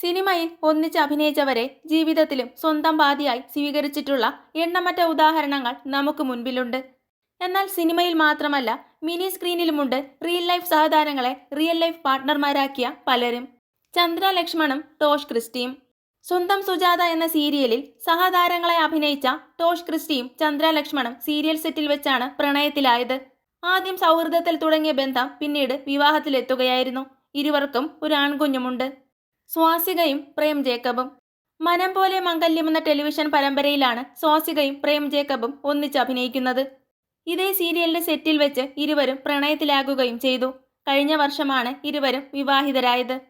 സിനിമയിൽ ഒന്നിച്ച് അഭിനയിച്ചവരെ ജീവിതത്തിലും സ്വന്തം പാതിയായി സ്വീകരിച്ചിട്ടുള്ള എണ്ണമറ്റ ഉദാഹരണങ്ങൾ നമുക്ക് മുൻപിലുണ്ട്. എന്നാൽ സിനിമയിൽ മാത്രമല്ല മിനി സ്ക്രീനിലുമുണ്ട് റിയൽ ലൈഫ് സഹതാരങ്ങളെ റിയൽ ലൈഫ് പാർട്ട്ണർമാരാക്കിയ പലരും. ചന്ദ്ര ലക്ഷ്മണും ടോഷ് ക്രിസ്റ്റിയും. സ്വന്തം സുജാത എന്ന സീരിയലിൽ സഹതാരങ്ങളെ അഭിനയിച്ച ടോഷ് ക്രിസ്റ്റിയും ചന്ദ്ര ലക്ഷ്മണും സീരിയൽ സെറ്റിൽ വെച്ചാണ് പ്രണയത്തിലായത്. ആദ്യം സൗഹൃദത്തിൽ തുടങ്ങിയ ബന്ധം പിന്നീട് വിവാഹത്തിലെത്തുകയായിരുന്നു. ഇരുവർക്കും ഒരു ആൺകുഞ്ഞുമുണ്ട്. സ്വാസികയും പ്രേം ജേക്കബും. മനം പോലെ മംഗല്യം എന്ന ടെലിവിഷൻ പരമ്പരയിലാണ് സ്വാസികയും പ്രേം ജേക്കബും ഒന്നിച്ച് അഭിനയിക്കുന്നത്. ഇതേ സീരിയലിന്റെ സെറ്റിൽ വെച്ച് ഇരുവരും പ്രണയത്തിലാകുകയും ചെയ്തു. കഴിഞ്ഞ വർഷമാണ് ഇരുവരും വിവാഹിതരായത്.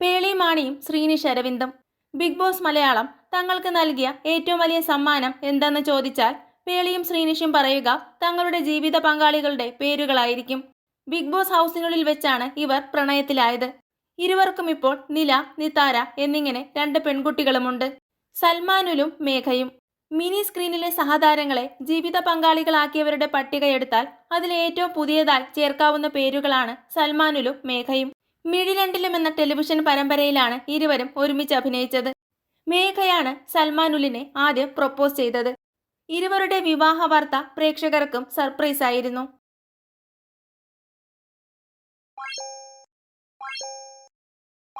പേളി മാണിയും ശ്രീനിഷ് അരവിന്ദും. ബിഗ് ബോസ് മലയാളം തങ്ങൾക്ക് നൽകിയ ഏറ്റവും വലിയ സമ്മാനം എന്തെന്ന് ചോദിച്ചാൽ പേളിയും ശ്രീനിഷും പറയുക തങ്ങളുടെ ജീവിത പങ്കാളികളുടെ പേരുകളായിരിക്കും. ബിഗ് ബോസ് ഹൗസിനുള്ളിൽ വെച്ചാണ് ഇവർ പ്രണയത്തിലായത്. ഇരുവർക്കും ഇപ്പോൾ നില നിതാര എന്നിങ്ങനെ രണ്ട് പെൺകുട്ടികളുമുണ്ട്. സൽമാനുലും മേഘയും. മിനി സ്ക്രീനിലെ സഹതാരങ്ങളെ ജീവിത പങ്കാളികളാക്കിയവരുടെ പട്ടികയെടുത്താൽ അതിൽ ഏറ്റവും പുതിയതായി ചേർക്കാവുന്ന പേരുകളാണ് സൽമാനുലും മേഘയും. മിഴിരണ്ടിലും എന്ന ടെലിവിഷൻ പരമ്പരയിലാണ് ഇരുവരും ഒരുമിച്ച് അഭിനയിച്ചത്. മേഘയാണ് സൽമാനുലിനെ ആദ്യം പ്രൊപ്പോസ് ചെയ്തത്. ഇരുവരുടെ വിവാഹ വാർത്ത പ്രേക്ഷകർക്കും സർപ്രൈസായിരുന്നു.